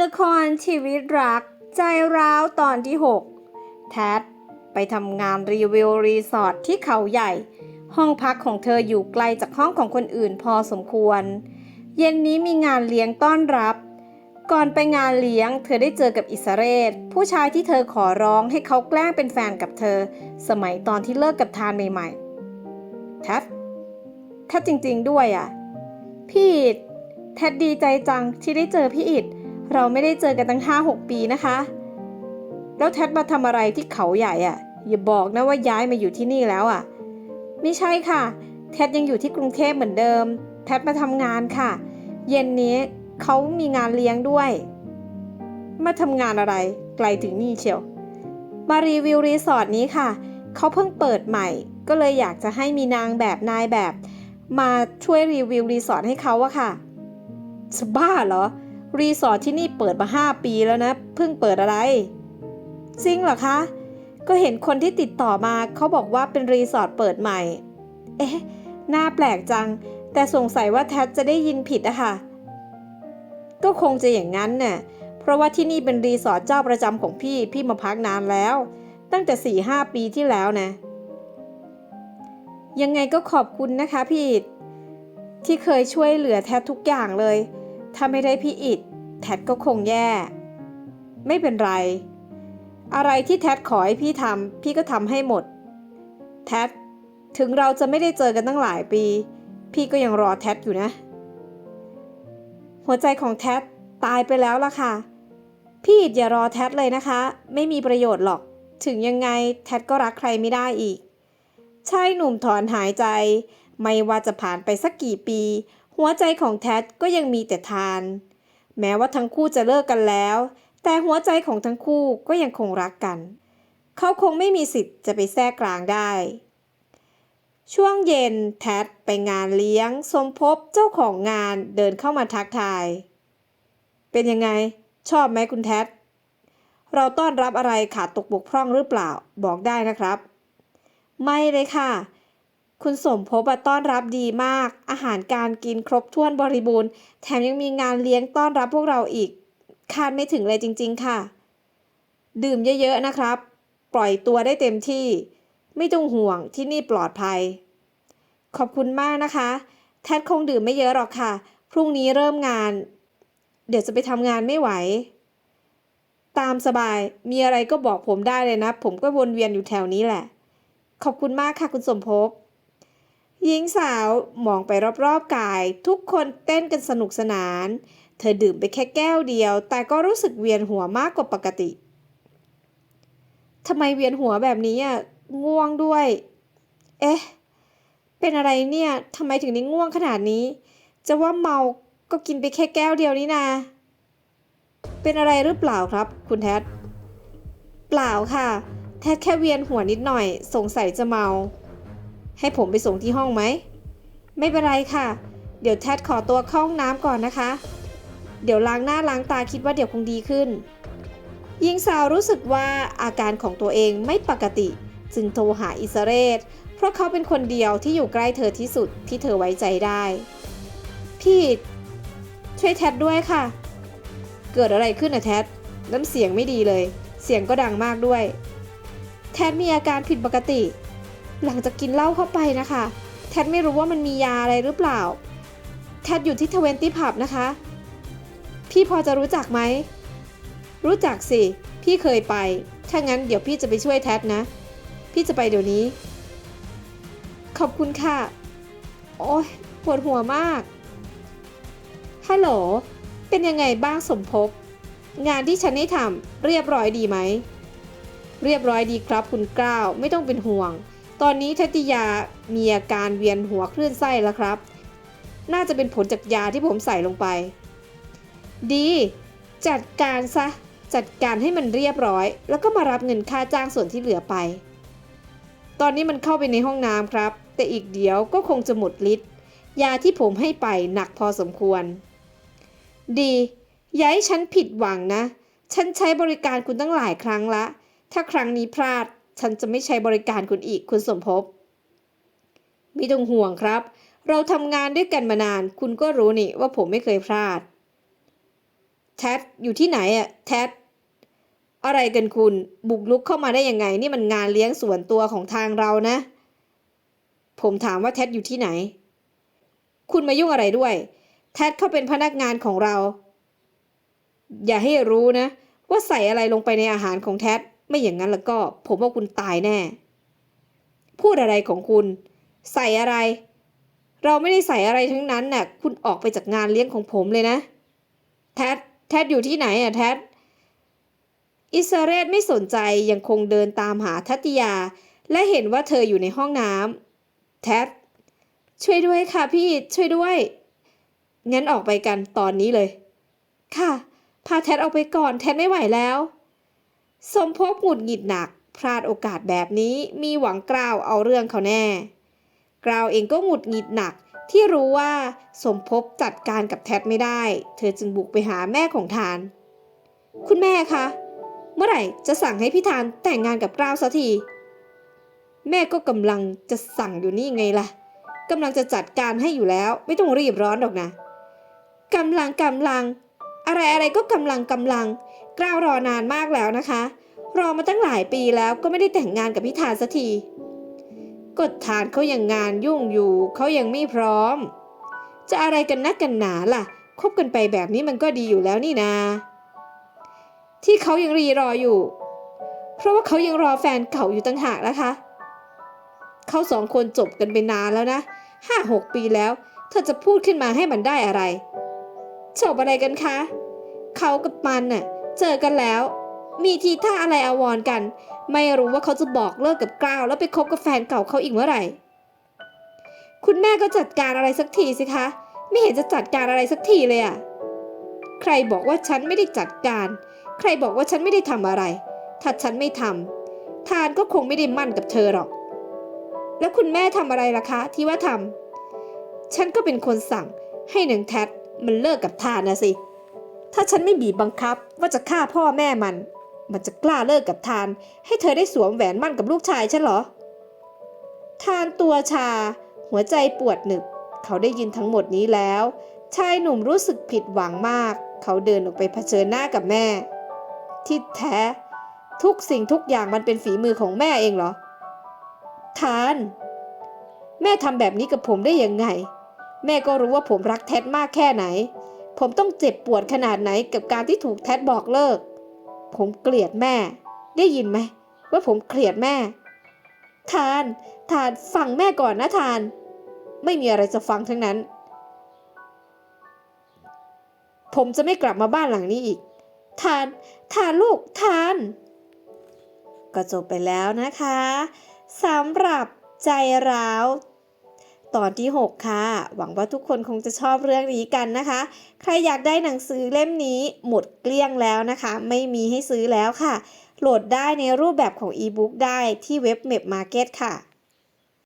ละครชีวิตรัก ใจร้าวตอนที่ 6 แทดไปทำงานรีวิวรีสอร์ทที่เขาใหญ่ ห้องพักของเธออยู่ไกลจากห้องของคนอื่นพอสมควร เย็นนี้มีงานเลี้ยงต้อนรับ ก่อนไปงานเลี้ยง เธอได้เจอกับอิสเรศผู้ชายที่เธอขอร้องให้เขาแกล้งเป็นแฟนกับเธอ สมัยตอนที่เลิกกับทานใหม่ๆแทดแทดจริงๆด้วยอะ พี่อิดแทดดีใจจังที่ได้เจอพี่อิด เราไม่ได้เจอกันตั้งห้าหกปีนะคะ แล้วแท็ดมาทำอะไรที่เขาใหญ่อะ่ะ อย่าบอกนะว่าย้ายมาอยู่ที่นี่แล้วอะ่ะ ไม่ใช่ค่ะ แท็ดยังอยู่ที่กรุงเทพเหมือนเดิม แท็ดมาทำงานค่ะ เย็นนี้เขามีงานเลี้ยงด้วย มาทำงานอะไร ไกลถึงนี่เชียว มารีวิวรีสอร์ทนี้ค่ะ เขาเพิ่งเปิดใหม่ ก็เลยอยากจะให้มีนางแบบนายแบบ มาช่วยรีวิวรีสอร์ทให้เขาอะค่ะจะบ้าเหรอ รีสอร์ทที่นี่เปิดมา 5 ปีแล้วนะ เพิ่งเปิดอะไร จริงเหรอคะ ก็เห็นคนที่ติดต่อมาเขาบอกว่าเป็นรีสอร์ทเปิดใหม่ เอ๊ะ น่าแปลกจัง แต่สงสัยว่าแทดจะได้ยินผิดอะค่ะ ก็คงจะอย่างนั้นน่ะ เพราะว่าที่นี่เป็นรีสอร์ทเจ้าประจำของพี่ พี่มาพักนานแล้ว ตั้งแต่4ี่ห้าปีที่แล้วนะ ยังไงก็ขอบคุณนะคะพี่ที่เคยช่วยเหลือแทดทุกอย่างเลย ถ้าไม่ได้พี่อิดแทดก็คงแย่ ไม่เป็นไร อะไรที่แทดขอให้พี่ทำพี่ก็ทำให้หมด แทดถึงเราจะไม่ได้เจอกันตั้งหลายปี พี่ก็ยังรอแทดอยู่นะ หัวใจของแทดตายไปแล้วล่ะค่ะ พี่อิดอย่ารอแทดเลยนะคะ ไม่มีประโยชน์หรอก ถึงยังไงแทดก็รักใครไม่ได้อีกชายหนุ่มถอนหายใจ ไม่ว่าจะผ่านไปสักกี่ปี หัวใจของแท็ดก็ยังมีแต่ทาน แม้ว่าทั้งคู่จะเลิกกันแล้ว แต่หัวใจของทั้งคู่ก็ยังคงรักกัน เขาคงไม่มีสิทธิ์จะไปแทรกกลางได้ ช่วงเย็นแท็ดไปงานเลี้ยง สมภพเจ้าของงานเดินเข้ามาทักทาย เป็นยังไง ชอบไหมคุณแท็ดเราต้อนรับอะไรขาดตกบกพร่องหรือเปล่าบอกได้นะครับ ไม่เลยค่ะ คุณสมภพต้อนรับดีมาก อาหารการกินครบถ้วนบริบูรณ์ แถมยังมีงานเลี้ยงต้อนรับพวกเราอีก คาดไม่ถึงเลยจริง ๆ ค่ะ ดื่มเยอะ ๆ นะครับ ปล่อยตัวได้เต็มที่ ไม่ต้องห่วงที่นี่ปลอดภัย ขอบคุณมากนะคะ แทดคงดื่มไม่เยอะหรอกค่ะ พรุ่งนี้เริ่มงาน เดี๋ยวจะไปทำงานไม่ไหว ตามสบาย มีอะไรก็บอกผมได้เลยนะ ผมก็วนเวียนอยู่แถวนี้แหละ ขอบคุณมากค่ะคุณสมภพ หญิงสาวมองไปรอบๆกาย ทุกคนเต้นกันสนุกสนาน เธอดื่มไปแค่แก้วเดียว แต่ก็รู้สึกเวียนหัวมากกว่าปกติทำไมเวียนหัวแบบนี้อะง่วงด้วย เอ๊ะ เป็นอะไรเนี่ยทำไมถึงได้ง่วงขนาดนี้ จะว่าเมาก็กินไปแค่แก้วเดียวนี่นา เป็นอะไรหรือเปล่าครับ คุณแทดเปล่าค่ะ แทดแค่เวียนหัวนิดหน่อย สงสัยจะเมา ให้ผมไปส่งที่ห้องไหม ไม่เป็นไรค่ะ เดี๋ยวแทดขอตัวเข้าห้องน้ำก่อนนะคะ เดี๋ยวล้างหน้าล้างตาคิดว่าเดี๋ยวคงดีขึ้นหญิงสาวรู้สึกว่าอาการของตัวเองไม่ปกติ จึงโทรหาอิสเรศเพราะเขาเป็นคนเดียวที่อยู่ใกล้เธอที่สุดที่เธอไว้ใจได้ พี่ ช่วยแทดด้วยค่ะ เกิดอะไรขึ้นอะแทดน้ำเสียงไม่ดีเลย เสียงก็ดังมากด้วย แทดมีอาการผิดปกติ หลังจากกินเหล้าเข้าไปนะคะ แทดไม่รู้ว่ามันมียาอะไรหรือเปล่า แทดอยู่ที่ทเวนตี้ผับนะคะ พี่พอจะรู้จักไหม รู้จักสิ พี่เคยไป ถ้างั้นเดี๋ยวพี่จะไปช่วยแทดนะ พี่จะไปเดี๋ยวนี้ ขอบคุณค่ะ โอ้ยปวดหัวมาก ฮัลโหล เป็นยังไงบ้างสมภพ งานที่ฉันให้ทำเรียบร้อยดีไหม เรียบร้อยดีครับคุณกล้าว ไม่ต้องเป็นห่วง ตอนนี้ทัติยามีอาการเวียนหัวคลื่นไส้แล้วครับ น่าจะเป็นผลจากยาที่ผมใส่ลงไป ดี จัดการซะ จัดการให้มันเรียบร้อย แล้วก็มารับเงินค่าจ้างส่วนที่เหลือไป ตอนนี้มันเข้าไปในห้องน้ำครับ แต่อีกเดี๋ยวก็คงจะหมดฤทธิ์ยาที่ผมให้ไปหนักพอสมควร ดีย่าให้ฉันผิดหวังนะ ฉันใช้บริการคุณตั้งหลายครั้งละ ถ้าครั้งนี้พลาด ฉันจะไม่ใช้บริการคุณอีกคุณสมภพไม่ต้องห่วงครับ เราทำงานด้วยกันมานาน คุณก็รู้นี่ว่าผมไม่เคยพลาด แท็ดอยู่ที่ไหนอะแท็ดอะไรกันคุณบุกลุกเข้ามาได้ยังไง นี่มันงานเลี้ยงส่วนตัวของทางเรานะ ผมถามว่าแท็ดอยู่ที่ไหน คุณมายุ่งอะไรด้วย แท็ดเขาเป็นพนักงานของเรา อย่าให้รู้นะ ว่าใส่อะไรลงไปในอาหารของแท็ด ไม่อย่างนั้นแล้วก็ ผมว่าคุณตายแน่ พูดอะไรของคุณ ใส่อะไร เราไม่ได้ใส่อะไรทั้งนั้นน่ะ คุณออกไปจากงานเลี้ยงของผมเลยนะ แท็ดแท็ดอยู่ที่ไหนอะแท็ดอิสราเรศไม่สนใจยังคงเดินตามหาทัติยา และเห็นว่าเธออยู่ในห้องน้ำแท็ดช่วยด้วยค่ะพี่ช่วยด้วยงั้นออกไปกันตอนนี้เลย ค่ะ พาแท็ดออกไปก่อนแท็ดไม่ไหวแล้ว สมภพหงุดหงิดหนัก พลาดโอกาสแบบนี้มีหวังกล่าวเอาเรื่องเขาแน่กราวเองก็หงุดหงิดหนักที่รู้ว่าสมภพจัดการกับแท็ดไม่ได้ เธอจึงบุกไปหาแม่ของทาน คุณแม่คะ เมื่อไหร่จะสั่งให้พี่ทานแต่งงานกับกราวสักที แม่ก็กำลังจะสั่งอยู่นี่ไงล่ะกำลังจะจัดการให้อยู่แล้ว ไม่ต้องรีบร้อนหรอกนะกำลังกำลัง อะไรอะไรก็กำลังกำลังกราวรอนานมากแล้วนะคะ รอมาตั้งหลายปีแล้วก็ไม่ได้แต่งงานกับพี่ทานสักทีกดทานเขายังงานยุ่งอยู่เขายังไม่พร้อม จะอะไรกันนักกันหนาล่ะคบกันไปแบบนี้มันก็ดีอยู่แล้วนี่นา ที่เขายังรีรออยู่ เพราะว่าเขายังรอแฟนเก่าอยู่ตั้งหากนะคะเขาสองคนจบกันไปนานแล้วนะห้าหกปีแล้ว เธอจะพูดขึ้นมาให้มันได้อะไร จบอะไรกันคะ เขากับมันน่ะ เจอกันแล้ว มีทีท่าอะไรอาวรกัน ไม่รู้ว่าเขาจะบอกเลิกกับกล้าวแล้วไปคบกับแฟนเก่าเขาอีกเมื่อไหร่ คุณแม่ก็จัดการอะไรสักทีสิคะ ไม่เห็นจะจัดการอะไรสักทีเลยอะใครบอกว่าฉันไม่ได้จัดการ ใครบอกว่าฉันไม่ได้ทำอะไร ถ้าฉันไม่ทำทานก็คงไม่ได้มั่นกับเธอหรอก แล้วคุณแม่ทำอะไรล่ะคะ ที่ว่าทำฉันก็เป็นคนสั่งให้หนึ่งแท็ด มันเลิกกับทานนะสิ ถ้าฉันไม่บีบบังคับว่าจะฆ่าพ่อแม่มัน มันจะกล้าเลิกกับทาน ให้เธอได้สวมแหวนมั่นกับลูกชายฉันเหรอ ทานตัวชา หัวใจปวดหนึบ เขาได้ยินทั้งหมดนี้แล้ว ชายหนุ่มรู้สึกผิดหวังมาก เขาเดินออกไปเผชิญหน้ากับแม่ ที่แท้ ทุกสิ่งทุกอย่างมันเป็นฝีมือของแม่เองเหรอ ทาน แม่ทำแบบนี้กับผมได้ยังไง แม่ก็รู้ว่าผมรักแท็ดมากแค่ไหน ผมต้องเจ็บปวดขนาดไหนกับการที่ถูกแท็ดบอกเลิก ผมเกลียดแม่ ได้ยินไหมว่าผมเกลียดแม่ ทาน ทานฟังแม่ก่อนนะทาน ไม่มีอะไรจะฟังทั้งนั้น ผมจะไม่กลับมาบ้านหลังนี้อีก ทาน ทานลูก ทาน ก็จบไปแล้วนะคะสำหรับใจร้าว ตอนที่ 6 ค่ะ หวังว่าทุกคนคงจะชอบเรื่องนี้กันนะคะ ใครอยากได้หนังสือเล่มนี้หมดเกลี้ยงแล้วนะคะ ไม่มีให้ซื้อแล้วค่ะ โหลดได้ในรูปแบบของอีบุ๊กได้ที่เว็บ m e p Market ค่ะ